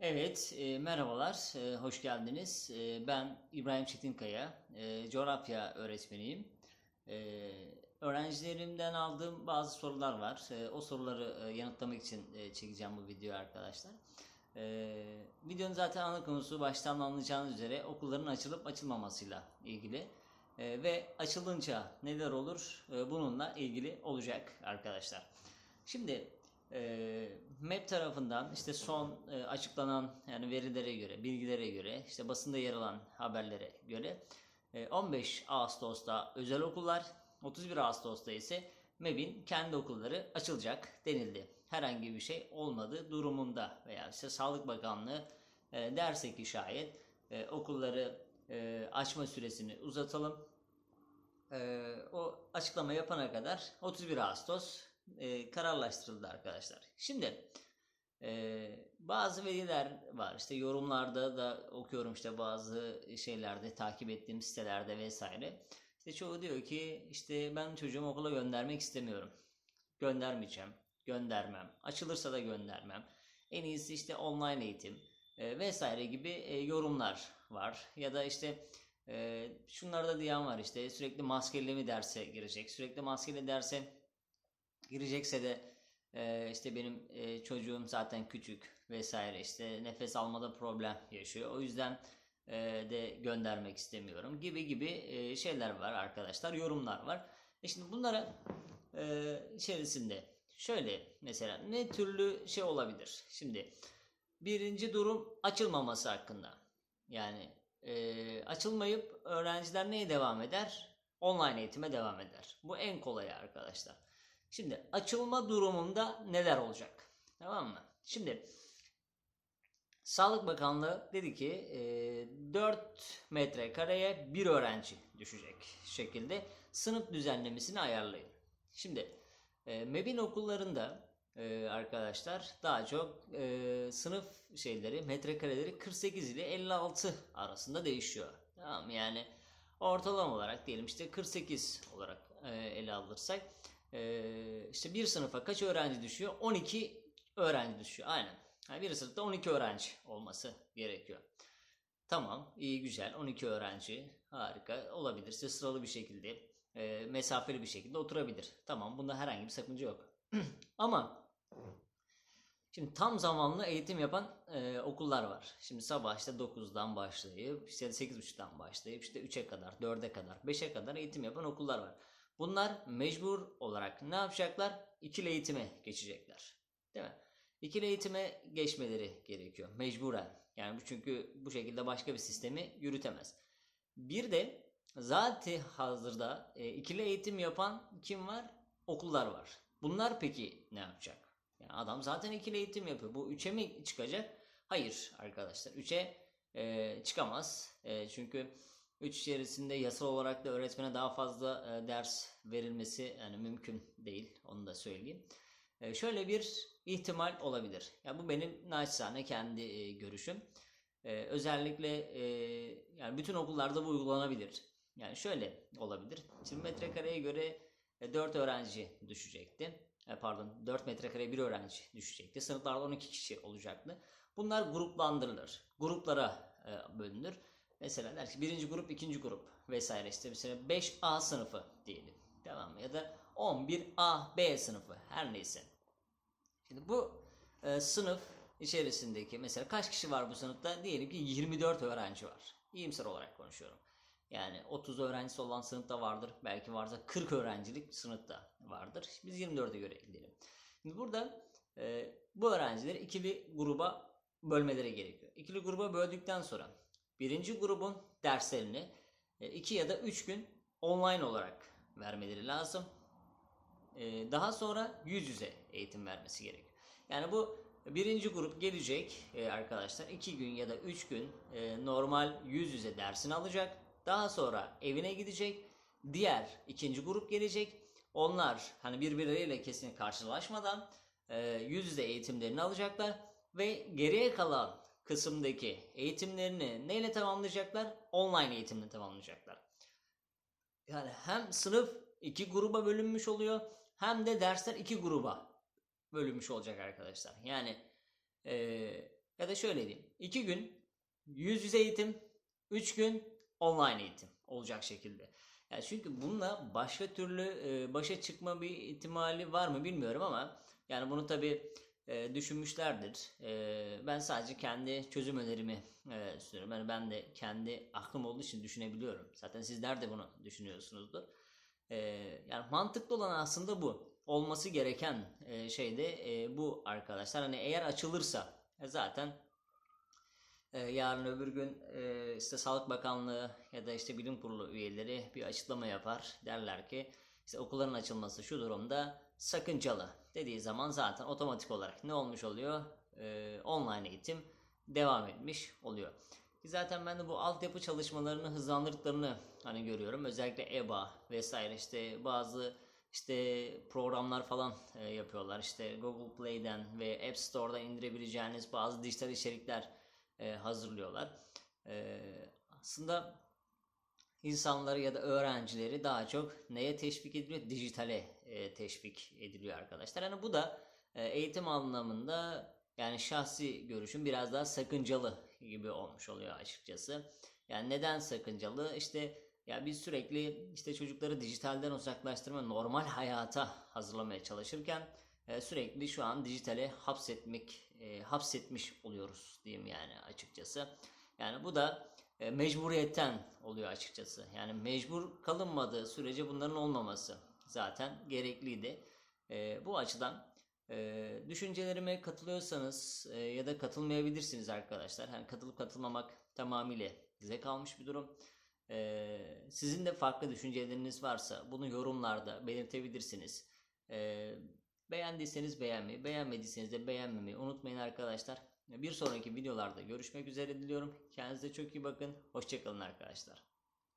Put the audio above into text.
Evet, e, merhabalar, e, hoş geldiniz. E, ben İbrahim Çetinkaya, e, coğrafya öğretmeniyim. E, öğrencilerimden aldığım bazı sorular var. E, o soruları e, yanıtlamak için e, çekeceğim bu videoyu arkadaşlar. E, videonun zaten ana konusu baştan anlayacağınız üzere okulların açılıp açılmamasıyla ilgili. E, ve açılınca neler olur e, bununla ilgili olacak arkadaşlar. Şimdi e, MEP tarafından işte son e, açıklanan yani verilere göre, bilgilere göre, işte basında yer alan haberlere göre e, 15 Ağustos'ta özel okullar, 31 Ağustos'ta ise MEB'in kendi okulları açılacak denildi. Herhangi bir şey olmadığı durumunda veya işte Sağlık Bakanlığı e, derse ki şayet e, okulları e, açma süresini uzatalım. E, o açıklama yapana kadar 31 Ağustos e, kararlaştırıldı arkadaşlar. Şimdi e, bazı veliler var işte yorumlarda da okuyorum işte bazı şeylerde takip ettiğim sitelerde vesaire. İşte çoğu diyor ki işte ben çocuğumu okula göndermek istemiyorum. Göndermeyeceğim. Göndermem. Açılırsa da göndermem. En iyisi işte online eğitim e, vesaire gibi e, yorumlar var. Ya da işte e, şunları da diyen var işte sürekli maskeli mi derse girecek. Sürekli maskeli derse girecekse de e, işte benim e, çocuğum zaten küçük vesaire işte nefes almada problem yaşıyor. O yüzden e, de göndermek istemiyorum gibi gibi e, şeyler var arkadaşlar, yorumlar var. E şimdi bunlara e, içerisinde şöyle mesela ne türlü şey olabilir? Şimdi birinci durum açılmaması hakkında. Yani e, açılmayıp öğrenciler neye devam eder? Online eğitime devam eder. Bu en kolayı arkadaşlar. Şimdi açılma durumunda neler olacak? Tamam mı? Şimdi Sağlık Bakanlığı dedi ki e, 4 metrekareye bir öğrenci düşecek şekilde sınıf düzenlemesini ayarlayın. Şimdi e, MEB'in okullarında e, arkadaşlar daha çok e, sınıf şeyleri metrekareleri 48 ile 56 arasında değişiyor. Tamam? Yani ortalama olarak diyelim işte 48 olarak e, ele alırsak ee, işte bir sınıfa kaç öğrenci düşüyor? 12 öğrenci düşüyor. Aynen. Yani bir sınıfta 12 öğrenci olması gerekiyor. Tamam, iyi güzel. 12 öğrenci harika olabilir. İşte sıralı bir şekilde, e, mesafeli bir şekilde oturabilir. Tamam, bunda herhangi bir sakınca yok. Ama şimdi tam zamanlı eğitim yapan e, okullar var. Şimdi sabah işte 9'dan başlayıp işte 8.30'dan başlayıp işte 3'e kadar, 4'e kadar, 5'e kadar eğitim yapan okullar var. Bunlar mecbur olarak ne yapacaklar? İkili eğitime geçecekler. Değil mi? İkili eğitime geçmeleri gerekiyor. Mecburen. Yani bu çünkü bu şekilde başka bir sistemi yürütemez. Bir de zaten hazırda e, ikili eğitim yapan kim var? Okullar var. Bunlar peki ne yapacak? Yani adam zaten ikili eğitim yapıyor. Bu 3'e mi çıkacak? Hayır arkadaşlar. 3'e e, çıkamaz. E, çünkü 3 içerisinde yasal olarak da öğretmene daha fazla e, ders verilmesi yani mümkün değil. Onu da söyleyeyim. E, şöyle bir ihtimal olabilir. Ya bu benim naçizane kendi e, görüşüm. Özellikle yani bütün okullarda bu uygulanabilir. Yani şöyle olabilir. Şimdi metrekareye göre e, 4 öğrenci düşecekti. Pardon 4 metrekareye bir öğrenci düşecekti. Sınıflarda 12 kişi olacaktı. Bunlar gruplandırılır. Gruplara bölünür. Mesela der ki birinci grup, ikinci grup vesaire işte mesela 5A sınıfı diyelim. Tamam mı? Ya da 11A, B sınıfı her neyse. Şimdi bu e, sınıf içerisindeki mesela kaç kişi var bu sınıfta? Diyelim ki 24 öğrenci var. İyimser olarak konuşuyorum. Yani 30 öğrencisi olan sınıfta vardır. Belki varsa 40 öğrencilik sınıfta vardır. Biz 24'e göre gidelim. Şimdi burada e, bu öğrencileri ikili gruba bölmeleri gerekiyor. İkili gruba böldükten sonra birinci grubun derslerini 2 ya da 3 gün online olarak vermeleri lazım. E, Daha sonra yüz yüze eğitim vermesi gerekiyor. Yani bu birinci grup gelecek e, arkadaşlar 2 gün ya da 3 gün e, normal yüz yüze dersini alacak. Daha sonra evine gidecek. Diğer ikinci grup gelecek. Onlar hani birbirleriyle kesin karşılaşmadan e, yüz yüze eğitimlerini alacaklar ve geriye kalan kısımdaki eğitimlerini neyle tamamlayacaklar? Online eğitimle tamamlayacaklar. Yani hem sınıf iki gruba bölünmüş oluyor hem de dersler iki gruba bölünmüş olacak arkadaşlar. Yani e, Ya da şöyle diyeyim. 2 gün yüz yüze eğitim, 3 gün online eğitim olacak şekilde. Yani çünkü bununla başka türlü e, başa çıkma bir ihtimali var mı bilmiyorum ama yani bunu tabii e, düşünmüşlerdir. E, ben sadece kendi çözüm önerimi e, sunuyorum. Yani ben de kendi aklım olduğu için düşünebiliyorum. Zaten sizler de bunu düşünüyorsunuzdur. E, yani mantıklı olan aslında bu. Olması gereken e, şey de e, bu arkadaşlar. Hani eğer açılırsa e, zaten e, yarın öbür gün e, işte Sağlık Bakanlığı ya da işte Bilim Kurulu üyeleri bir açıklama yapar. Derler ki işte okulların açılması şu durumda sakıncalı dediği zaman zaten otomatik olarak ne olmuş oluyor? E, online eğitim devam etmiş oluyor. Ki Zaten ben de bu altyapı çalışmalarını hızlandırdıklarını hani görüyorum. Özellikle EBA vesaire işte bazı işte programlar falan e, yapıyorlar. İşte Google Play'den ve App Store'dan indirebileceğiniz bazı dijital içerikler e, hazırlıyorlar. E, aslında insanları ya da öğrencileri daha çok neye teşvik ediliyor? Dijitale e, teşvik ediliyor arkadaşlar. Yani bu da e, eğitim anlamında yani şahsi görüşüm biraz daha sakıncalı gibi olmuş oluyor açıkçası. Yani neden sakıncalı? İşte ya biz sürekli işte çocukları dijitalden uzaklaştırma, normal hayata hazırlamaya çalışırken e, sürekli şu an dijitale hapsetmek, e, hapsetmiş oluyoruz diyeyim yani açıkçası. Yani bu da e, mecburiyetten oluyor açıkçası. Yani mecbur kalınmadığı sürece bunların olmaması zaten gerekliydi. E, bu açıdan e, düşüncelerime katılıyorsanız e, ya da katılmayabilirsiniz arkadaşlar. Yani katılıp katılmamak tamamıyla size kalmış bir durum. E, sizin de farklı düşünceleriniz varsa bunu yorumlarda belirtebilirsiniz. E, beğendiyseniz beğenmeyi, beğenmediyseniz de beğenmemeyi unutmayın arkadaşlar. Bir sonraki videolarda görüşmek üzere diliyorum. Kendinize çok iyi bakın. Hoşçakalın arkadaşlar.